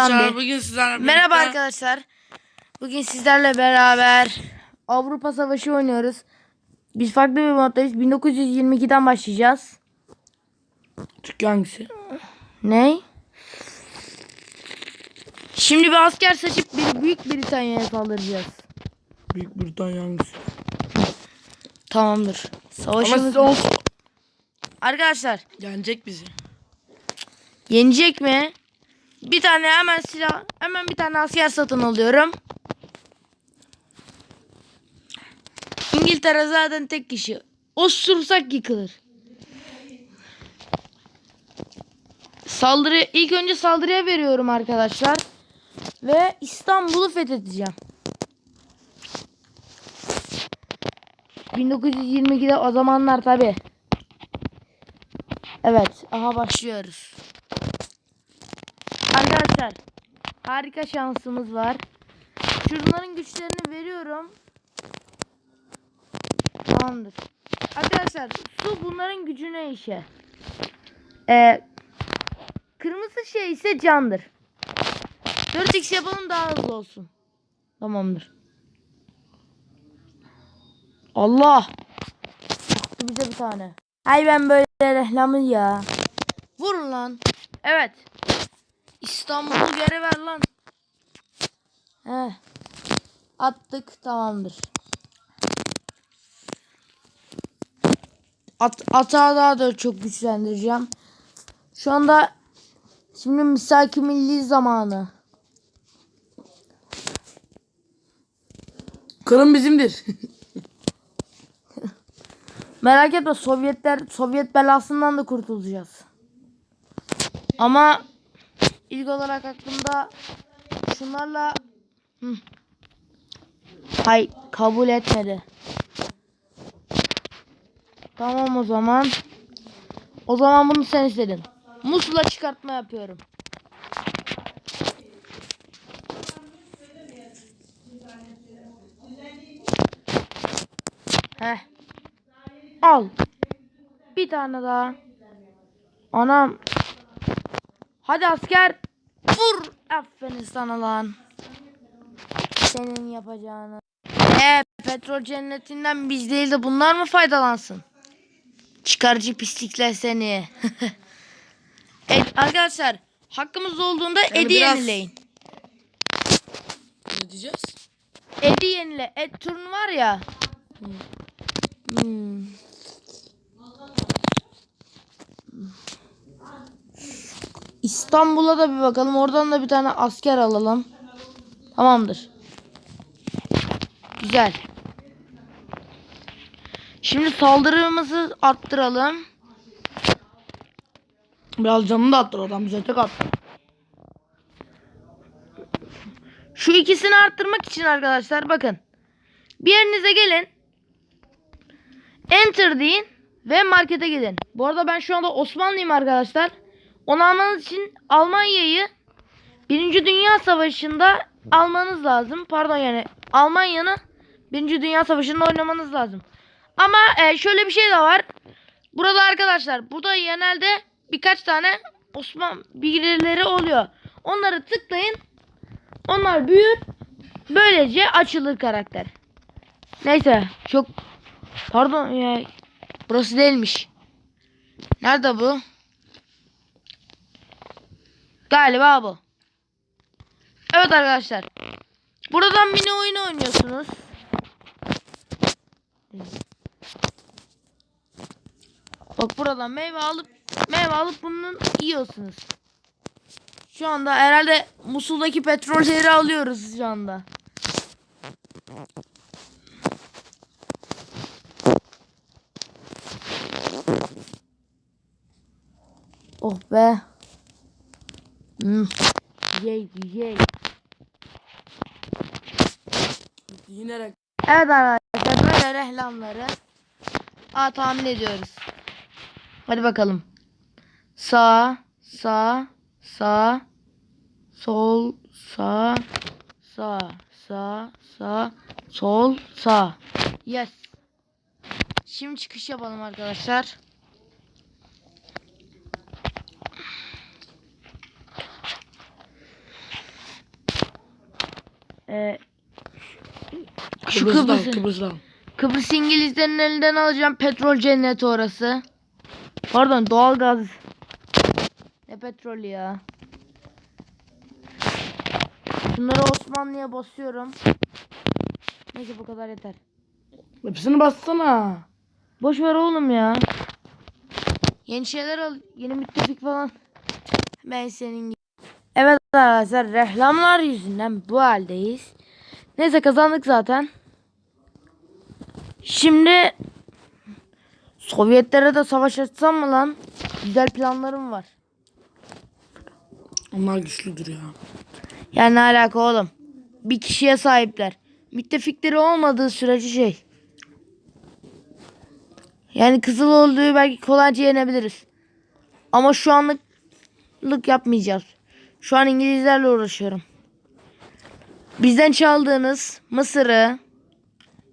Arkadaşlar bir. bugün sizlerle Merhaba birlikte- arkadaşlar. Bugün sizlerle beraber Avrupa Savaşı oynuyoruz. Biz farklı bir moddayız. 1922'den başlayacağız. Türkiye hangisi? Ne? Şimdi bir asker seçip bir Büyük Britanya'ya saldıracağız. Büyük Britanya hangisi? Tamamdır. Ama Savaşımız siz olsun. Arkadaşlar Yenecek bizi. yenecek mi? Bir tane hemen silah, hemen bir tane asker satın alıyorum. İngiltere zaten tek kişi. Osursak yıkılır. Saldırı ilk önce saldırıya veriyorum arkadaşlar. Ve İstanbul'u fethedeceğim. 1922'de o zamanlar tabi. Evet, aha başlıyoruz. Arkadaşlar, harika şansımız var. Şunların güçlerini veriyorum. Tamamdır. Arkadaşlar, su bunların gücüne işe. Ee, kırmızı şey ise candır. 4x yapalım daha hızlı olsun. Tamamdır. Allah! Çıktı bize bir tane. Hay ben böyle reklamı ya. Vurun lan. Evet. İstanbul'u geri ver lan. He. Attık tamamdır. At, atağı daha da çok güçlendireceğim. Şu anda şimdi misaki milli zamanı. Kırım bizimdir. Merak etme Sovyetler Sovyet belasından da kurtulacağız. Ama ilk olarak aklımda şunlarla. Hay kabul etmedi. Tamam o zaman. O zaman bunu sen istedin. Musul'a çıkartma yapıyorum. Heh. Al. Bir tane daha. Anam. Hadi asker. Vur. Aferin sana lan. Senin yapacağını. Eee petrol cennetinden biz değil de bunlar mı faydalansın? Çıkarcı pislikler seni. evet arkadaşlar. Hakkımız olduğunda Yani Edi biraz- yenileyin. ne diyeceğiz? Edi yenile. Et turnu var ya. Hmm. İstanbul'a da bir bakalım. Oradan da bir tane asker alalım. Tamamdır. Güzel. Şimdi saldırımızı arttıralım. Biraz canını da attır adam bize tek attı. Şu ikisini arttırmak için arkadaşlar bakın. Bir yerinize gelin. Enter deyin ve markete gidin. Bu arada ben şu anda Osmanlıyım arkadaşlar. Onu almanız için Almanya'yı Birinci Dünya Savaşı'nda almanız lazım. Pardon yani Almanya'nı Birinci Dünya Savaşı'nda oynamanız lazım. Ama e, şöyle bir şey de var. Burada arkadaşlar burada genelde birkaç tane Osman birileri oluyor. Onları tıklayın. Onlar büyür. Böylece açılır karakter. Neyse çok pardon ya burası değilmiş. Nerede bu? Galiba bu. Evet arkadaşlar. Buradan mini oyunu oynuyorsunuz. Bak buradan meyve alıp meyve alıp bunun yiyorsunuz. Şu anda herhalde Musul'daki petrolleri alıyoruz şu anda. Oh be. Hmm. Yey yey. Yinerek. Evet arkadaşlar böyle reklamları Aa, tahmin ediyoruz. Hadi bakalım. Sağ, sağ, sağ, sol, sağ, sağ, sağ, sağ, sol, sağ. Yes. Şimdi çıkış yapalım arkadaşlar. Ee, şu Kıbrıs'tan, Kıbrıs'tan. Kıbrıs İngilizlerin elinden alacağım petrol cenneti orası. Pardon doğalgaz. Ne petrolü ya. Bunları Osmanlı'ya basıyorum. Neyse bu kadar yeter. Hepsini bassana. Boş ver oğlum ya. Yeni şeyler al. Yeni müttefik falan. Ben senin gibi. Evet arkadaşlar reklamlar yüzünden bu haldeyiz. Neyse kazandık zaten. Şimdi Sovyetlere de savaş açsam mı lan? Güzel planlarım var. Onlar güçlüdür ya. Yani ne alaka oğlum? Bir kişiye sahipler. Müttefikleri olmadığı sürece şey. Yani kızıl olduğu belki kolayca yenebiliriz. Ama şu anlık lık yapmayacağız. Şu an İngilizlerle uğraşıyorum. Bizden çaldığınız Mısır'ı,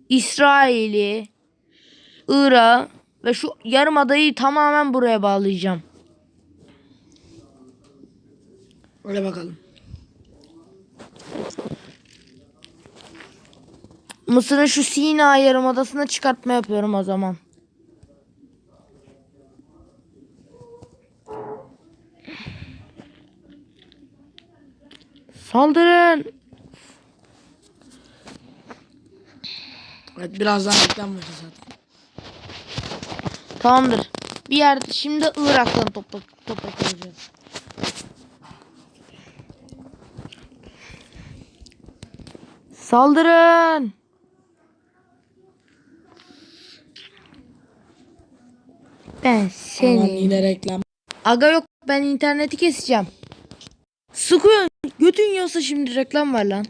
İsrail'i, Irak'ı ve şu yarım adayı tamamen buraya bağlayacağım. Öyle bakalım. Mısır'ın şu Sina yarımadasına çıkartma yapıyorum o zaman. Saldırın. Evet birazdan reklam vereceğiz zaten. Tamamdır. Bir yerde şimdi Irak'tan toprak toprak alacağız. Saldırın. Ben Aman seni. yine reklam. Aga yok ben interneti keseceğim. Sıkıyor. Götün yiyorsa şimdi reklam var lan.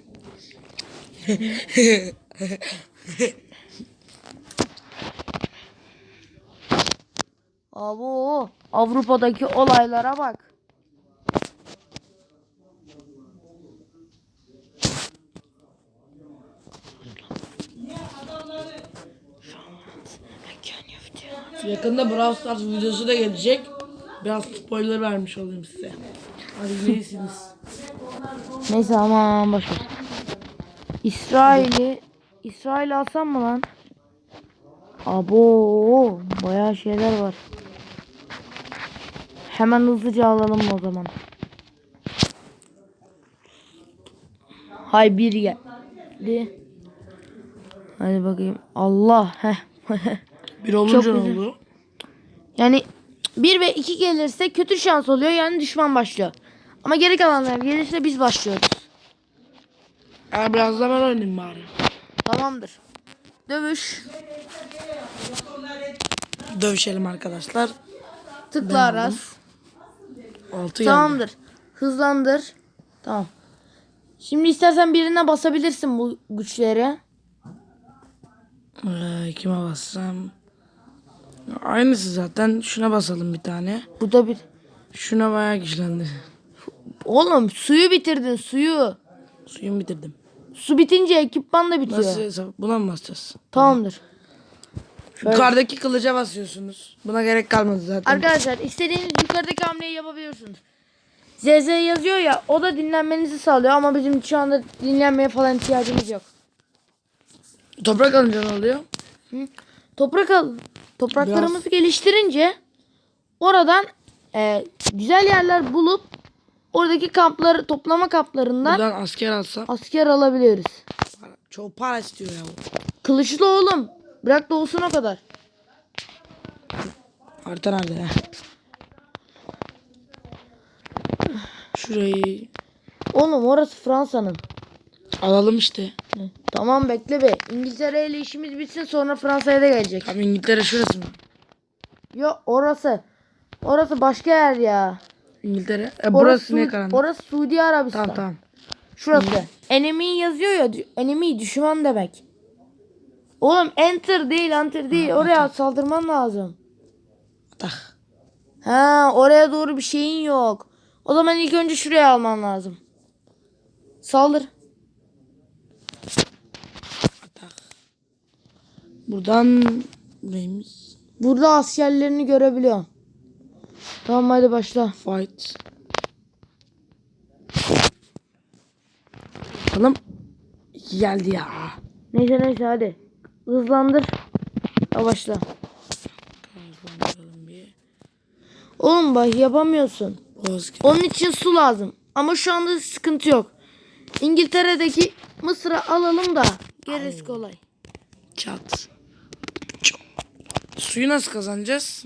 Abo Avrupa'daki olaylara bak. Yakında Brawl Stars videosu da gelecek. Biraz spoiler vermiş olayım size. Hadi iyisiniz. Neyse aman boş ver. İsrail'i İsrail alsam mı lan? Abo bayağı şeyler var. Hemen hızlıca alalım o zaman. Hay bir geldi. Hadi bakayım. Allah. Bir olunca Çok ne oldu? yani 1 ve 2 gelirse kötü şans oluyor. Yani düşman başlıyor. Ama geri kalanlar gelirse biz başlıyoruz. Ya biraz da ben oynayayım bari. Tamamdır. Dövüş. Dövüşelim arkadaşlar. Tıkla aras. Altı geldi. Tamamdır. Hızlandır. Tamam. Şimdi istersen birine basabilirsin bu güçleri. Ee, kime bassam? Aynısı zaten. Şuna basalım bir tane. Bu da bir... Şuna bayağı güçlendi. Oğlum suyu bitirdin suyu. Suyumu bitirdim. Su bitince ekipman da bitiyor. Nasıl? Buna mı basacağız? Tamamdır. Şöyle. Yukarıdaki kılıca basıyorsunuz. Buna gerek kalmadı zaten. Arkadaşlar istediğiniz yukarıdaki hamleyi yapabiliyorsunuz. ZZ yazıyor ya o da dinlenmenizi sağlıyor ama bizim şu anda dinlenmeye falan ihtiyacımız yok. Toprak alınca ne oluyor? Toprak al. Topraklarımızı geliştirince oradan e, güzel yerler bulup oradaki kampları toplama kamplarından Buradan asker alsam. asker alabiliyoruz. Para, çok para istiyor ya bu. Kılıçlı oğlum. Bırak doğsun o kadar. Harita nerede ya? Şurayı Oğlum orası Fransa'nın. alalım işte. Tamam bekle be. İngiltere ile işimiz bitsin sonra Fransa'ya da gelecek. Abi İngiltere şurası mı? Yo orası. Orası başka yer ya. İngiltere. E, burası ne karanlık? Orası Suudi Arabistan. Tamam tamam. Şurası. Enemy yazıyor ya. dü- Enemy düşman demek. Oğlum enter değil enter değil. Oraya saldırman lazım. Tak. Ha oraya doğru bir şeyin yok. O zaman ilk önce şuraya alman lazım. Saldır. Buradan neymiş? Burada askerlerini görebiliyorum. Tamam hadi başla. Fight. Bakalım. geldi ya. Neyse neyse hadi. Hızlandır. Bakalım bir. Oğlum bak yapamıyorsun. Onun için su lazım. Ama şu anda sıkıntı yok. İngiltere'deki Mısır'ı alalım da gerisi kolay. çat. Suyu nasıl kazanacağız?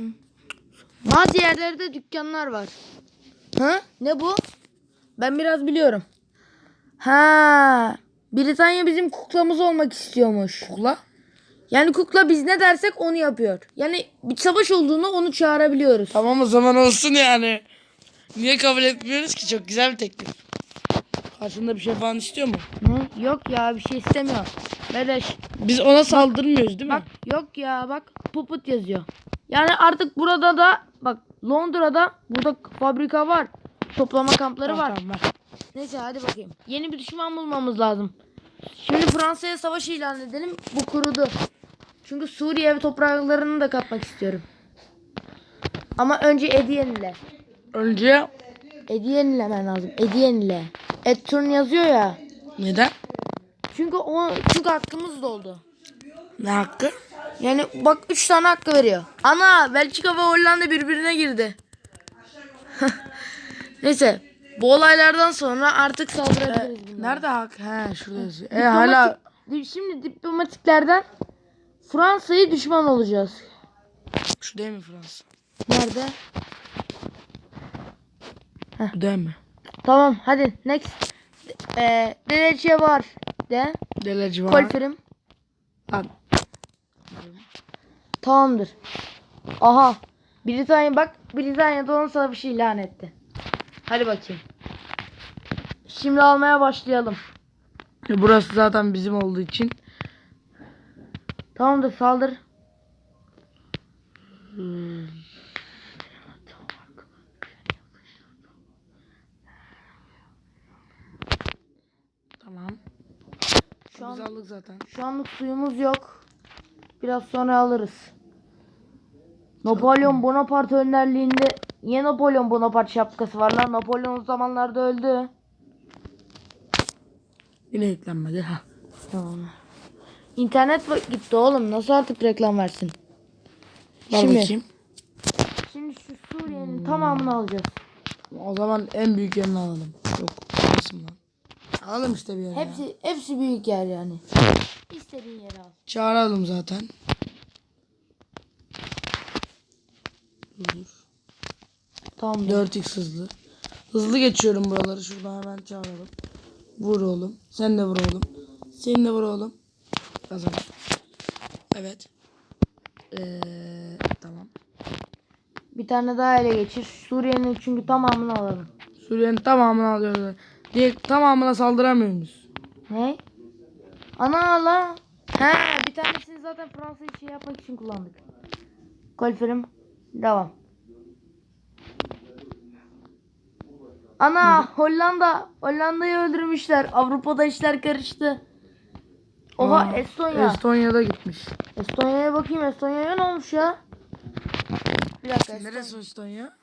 Bazı yerlerde dükkanlar var. Ha? Ne bu? Ben biraz biliyorum. Ha, Britanya bizim kuklamız olmak istiyormuş. Kukla. Yani kukla biz ne dersek onu yapıyor. Yani bir savaş olduğunda onu çağırabiliyoruz. Tamam o zaman olsun yani. Niye kabul etmiyoruz ki? Çok güzel bir teklif. Karşında bir şey falan istiyor mu? Ne? Yok ya bir şey istemiyor. Beleş. Biz ona saldırmıyoruz değil mi? Bak yok ya bak puput yazıyor. Yani artık burada da bak Londra'da burada fabrika var. Toplama kampları Tamam, var. tamam. Neyse hadi bakayım. Yeni bir düşman bulmamız lazım. Şimdi Fransa'ya savaş ilan edelim. Bu kurudu. Çünkü Suriye ve topraklarını da kapmak istiyorum. Ama önce Edi yenile. Önce Edi yenilemen lazım. Edi yenile. Etturn yazıyor ya. neden? Çünkü o çünkü hakkımız doldu. Ne hakkı? Yani bak 3 tane hakkı veriyor. Ana Belçika ve Hollanda birbirine girdi. Neyse bu olaylardan sonra artık saldırabiliriz. bunlara. Nerede hak? He şurada yazıyor. E hala Şimdi diplomatiklerden Fransa'yı düşman olacağız. şu değil mi Fransa? Nerede? Bu değil mi? Tamam hadi next. Ee, Delece var de. Deleci var. Kolferim. Lan, Tamamdır. Aha. Britanya bak Britanya'da onun savaşı ilan etti. Hadi bakayım. Şimdi almaya başlayalım. e, Burası zaten bizim olduğu için. Tamamdır saldır. Tamam. Şu an- zaten. Şu anlık suyumuz yok. Biraz sonra alırız. Napolyon Bonaparte önderliğinde Niye Napolyon Bonaparte şapkası var lan? Napolyon o zamanlarda öldü. Yine yüklenmedi. Ha. Tamam. İnternet gitti oğlum. Nasıl artık reklam versin? Ver Şimdi- bakayım. Şimdi şu Suriye'nin tamamını alacağız. O zaman en büyük yerini alalım. Yok. Nasıl lan? Alalım işte bir yere. ya. Hepsi hepsi büyük yer yani. İstediğin yere al. Çağıralım zaten. Dur. Tamam. 4x hızlı. Hızlı geçiyorum buraları. Şuradan hemen çağıralım. Vur oğlum. Sen de vur oğlum. Sen de vur oğlum. Kazan. Evet. Ee, tamam. Bir tane daha ele geçir. Suriye'nin çünkü tamamını alalım. Suriye'nin tamamını alıyoruz. Diye tamamına saldıramıyor muyuz? Ne? Ana la. He bir tanesini zaten Fransa için yapmak için kullandık. Kolferim devam. Ana Hollanda Hollanda'yı öldürmüşler. Avrupa'da işler karıştı. Oha Aa, Estonya. Estonya'da gitmiş. Estonya'ya bakayım. Estonya'ya ne olmuş ya? Bir dakika. Estonya. Neresi Estonya?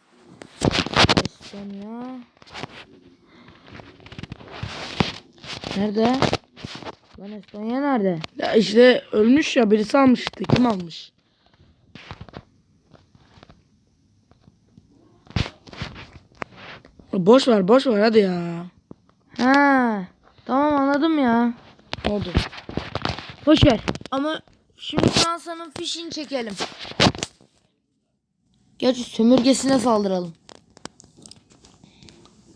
Estonya. Nerede? Lan Estonya nerede? Ya işte ölmüş ya birisi almıştı. Kim almış? Boş ver boş ver hadi ya. Ha, tamam anladım ya. Oldu? Boş ver. Ama şimdi Fransa'nın fişini çekelim. Gerçi sömürgesine saldıralım.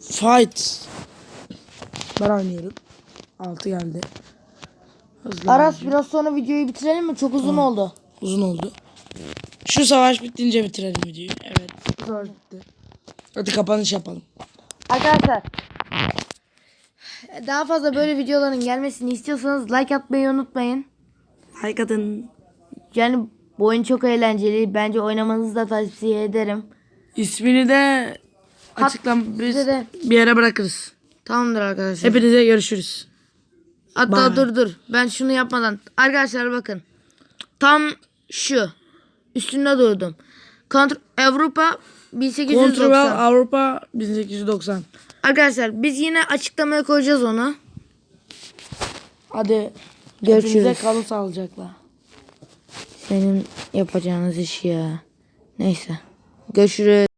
Fight. Ben oynuyorum. 6 geldi. Hızlı Aras bence. biraz sonra videoyu bitirelim mi? Çok uzun oldu. Uzun oldu. Şu savaş bittince bitirelim videoyu. Evet. Savaş bitti. Hadi kapanış yapalım. Arkadaşlar daha fazla böyle videoların gelmesini istiyorsanız like atmayı unutmayın. Like atın. Yani bu oyun çok eğlenceli. Bence oynamanızı da tavsiye ederim. İsmini de açıklam biz de- bir yere bırakırız. Tamamdır arkadaşlar. Hepinize görüşürüz. Hatta Bye. dur dur. Ben şunu yapmadan. Arkadaşlar bakın. Tam şu. Üstünde durdum. Kontrol Avrupa 1890. Kontrol Avrupa 1890. Arkadaşlar biz yine açıklamaya koyacağız onu. Hadi Görüşürüz. hepinize kalın sağlıcakla. Senin yapacağınız iş ya. Neyse. Görüşürüz.